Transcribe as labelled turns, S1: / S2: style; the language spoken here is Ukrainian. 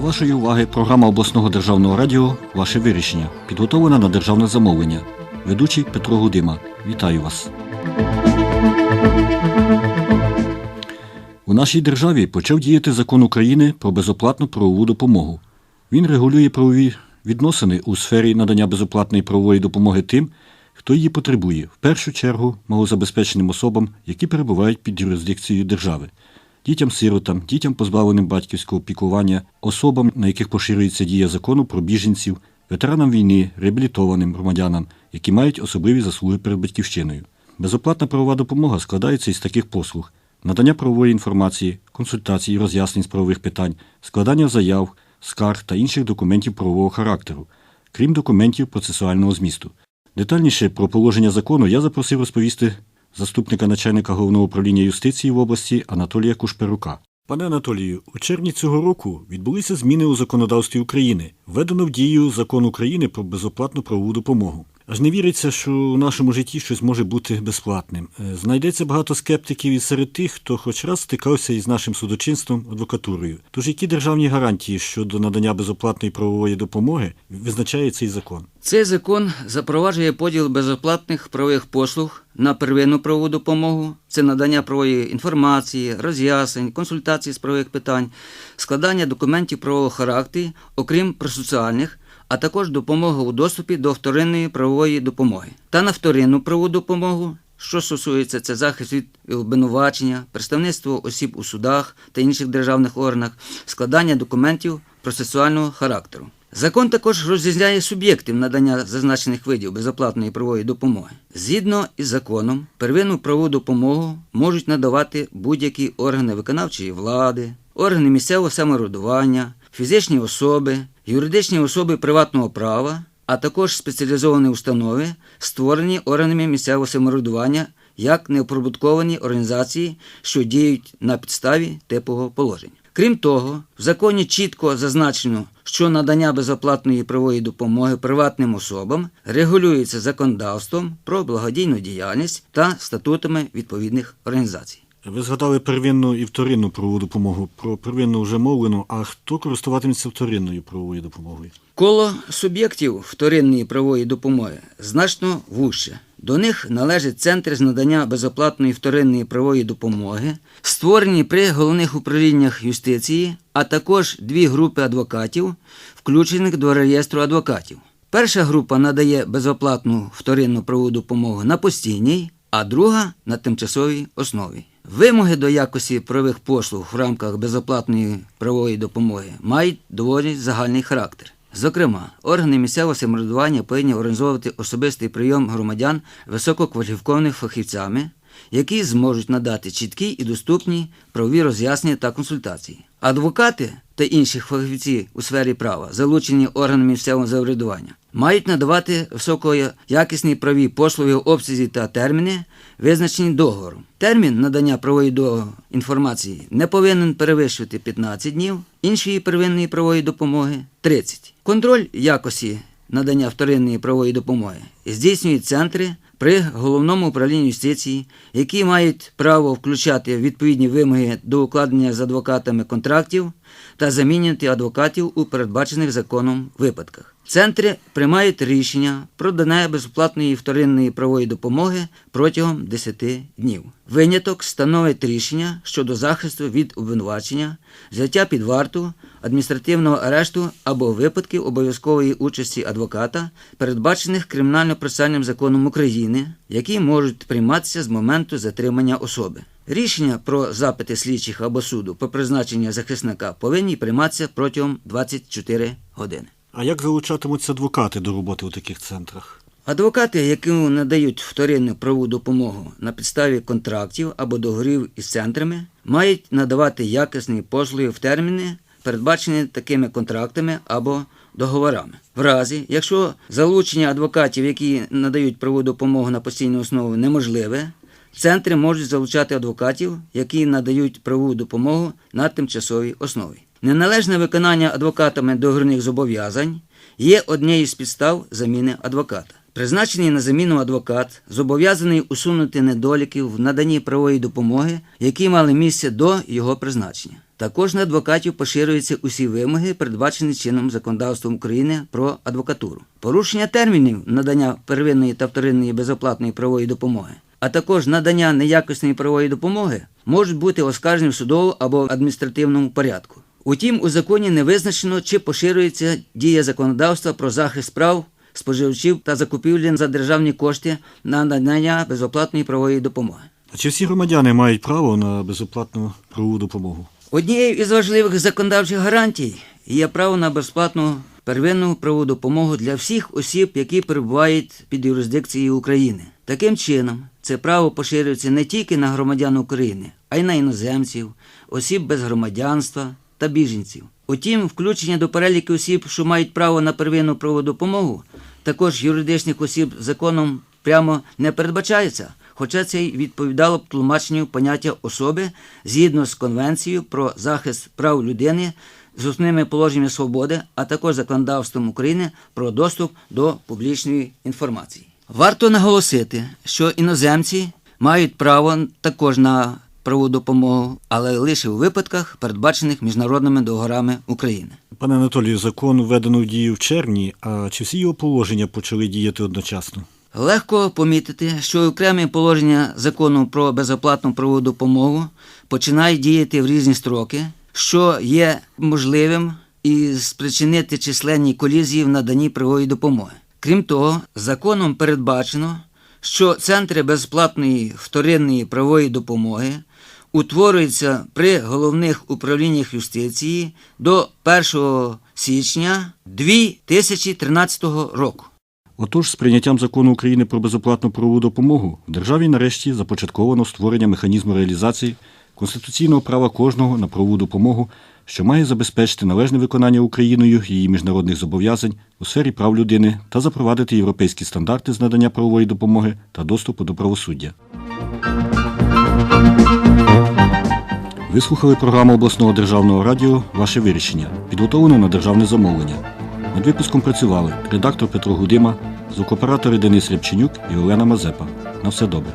S1: До вашої уваги програма обласного державного радіо Ваше вирішення підготовлена на державне замовлення. Ведучий Петро Гудима. Вітаю вас. У нашій державі почав діяти закон України про безоплатну правову допомогу. Він регулює правові відносини у сфері надання безоплатної правової допомоги тим, хто її потребує, в першу чергу малозабезпеченим особам, які перебувають під юрисдикцією держави, дітям-сиротам, дітям, позбавленим батьківського піклування, особам, на яких поширюється дія закону про біженців, ветеранам війни, реабілітованим громадянам, які мають особливі заслуги перед батьківщиною. Безоплатна правова допомога складається із таких послуг: надання правової інформації, консультацій, роз'яснень з правових питань, складання заяв, скарг та інших документів правового характеру, крім документів процесуального змісту. Детальніше про положення закону я запросив розповісти заступника начальника головного управління юстиції в області Анатолія Кушперука. Пане Анатолію, у червні цього року відбулися зміни у законодавстві України. Введено в дію закон України про безоплатну правову допомогу. Аж не віриться, що у нашому житті щось може бути безплатним. Е, Знайдеться багато скептиків і серед тих, хто хоч раз стикався із нашим судочинством адвокатурою. Тож які державні гарантії щодо надання безоплатної правової допомоги визначає цей закон?
S2: Цей закон запроваджує поділ безоплатних правових послуг на первинну правову допомогу, це надання правової інформації, роз'яснень, консультацій з правових питань, складання документів правового характеру, окрім процесуальних, а також допомога у доступі до вторинної правової допомоги. Та на вторинну правову допомогу, що стосується це захист від обвинувачення, представництво осіб у судах та інших державних органах, складання документів процесуального характеру. Закон також розрізняє суб'єктів надання зазначених видів безоплатної правової допомоги. Згідно із законом, первинну правову допомогу можуть надавати будь-які органи виконавчої влади, органи місцевого самоврядування, фізичні особи, юридичні особи приватного права, а також спеціалізовані установи, створені органами місцевого самоврядування як неоприбутковані організації, що діють на підставі типового положення. Крім того, в законі чітко зазначено, що надання безоплатної правової допомоги приватним особам регулюється законодавством про благодійну діяльність та статутами відповідних організацій.
S1: Ви згадали первинну і вторинну правову допомогу. Про первинну вже мовлено, а хто користуватиметься вторинною правовою допомогою?
S2: Коло суб'єктів вторинної правової допомоги значно вужче. До них належать центри з надання безоплатної вторинної правової допомоги, створені при головних управліннях юстиції, а також дві групи адвокатів, включених до реєстру адвокатів. Перша група надає безоплатну вторинну правову допомогу на постійній, а друга на тимчасовій основі. Вимоги до якості правових послуг в рамках безоплатної правової допомоги мають доволі загальний характер. Зокрема, органи місцевого самоврядування повинні організовувати особистий прийом громадян висококваліфікованих фахівцями, які зможуть надати чіткі і доступні правові роз'яснення та консультації. Адвокати та інші фахівці у сфері права, залучені органами місцевого самоврядування, мають надавати високоякісні праві послуги в обсязі та терміни, визначені договором. Термін надання правової до- інформації не повинен перевищувати 15 днів, іншої первинної правової допомоги 30. Контроль якості надання вторинної правової допомоги здійснюють центри при головному управлінні юстиції, які мають право включати відповідні вимоги до укладення з адвокатами контрактів та замінювати адвокатів у передбачених законом випадках. Центри приймають рішення про надання безоплатної вторинної правової допомоги протягом 10 днів. Виняток становить рішення щодо захисту від обвинувачення, взяття під варту, адміністративного арешту або випадків обов'язкової участі адвоката, передбачених кримінально-процесуальним законом України, які можуть прийматися з моменту затримання особи. Рішення про запити слідчих або суду по призначенню захисника повинні прийматися протягом 24 години.
S1: А як залучатимуться адвокати до роботи у таких центрах?
S2: Адвокати, які надають вторинну правову допомогу на підставі контрактів або договорів із центрами, мають надавати якісні послуги в терміни, передбачені такими контрактами або договорами. В разі, якщо залучення адвокатів, які надають правову допомогу на постійну основу, неможливе, центри можуть залучати адвокатів, які надають правову допомогу на тимчасовій основі. Неналежне виконання адвокатами договірних зобов'язань є однією з підстав заміни адвоката. Призначений на заміну адвокат зобов'язаний усунути недоліки в наданні правової допомоги, які мали місце до його призначення. Також на адвокатів поширюються усі вимоги, передбачені чином законодавством України про адвокатуру. Порушення термінів надання первинної та вторинної безоплатної правової допомоги, а також надання неякісної правової допомоги можуть бути оскаржені в судовому або адміністративному порядку. Утім, у законі не визначено, чи поширюється дія законодавства про захист прав споживачів та закупівлі за державні кошти на надання безоплатної правової допомоги.
S1: А чи всі громадяни мають право на безоплатну правову допомогу?
S2: Однією із важливих законодавчих гарантій є право на безплатну первинну правову допомогу для всіх осіб, які перебувають під юрисдикцією України. Таким чином, це право поширюється не тільки на громадян України, а й на іноземців, осіб без громадянства та біженців. Утім, включення до переліку осіб, що мають право на первинну правову допомогу, також юридичних осіб законом прямо не передбачається хоча це й відповідало б тлумаченню поняття особи згідно з Конвенцією про захист прав людини з основними положеннями свободи, а також законодавством України про доступ до публічної інформації. Варто наголосити, що іноземці мають право також на правову допомогу, але лише у випадках, передбачених міжнародними договорами України.
S1: Пане Анатолію, закон введено в дію в червні, а чи всі його положення почали діяти одночасно?
S2: Легко помітити, що окремі положення закону про безоплатну правову допомогу починають діяти в різні строки, що є можливим і спричинити численні колізії в наданні правової допомоги. Крім того, законом передбачено, що центри безплатної вторинної правової допомоги утворюються при головних управліннях юстиції до 1 січня 2013 року.
S1: Отож, з прийняттям закону України про безоплатну правову допомогу в державі нарешті започатковано створення механізму реалізації конституційного права кожного на правову допомогу, що має забезпечити належне виконання Україною її міжнародних зобов'язань у сфері прав людини та запровадити європейські стандарти з надання правової допомоги та доступу до правосуддя. Ви слухали програму обласного державного радіо Ваше вирішення, підготовлену на державне замовлення. Над випуском працювали редактор Петро Гудима, звукооператори Денис Рябченюк і Олена Мазепа. На все добре.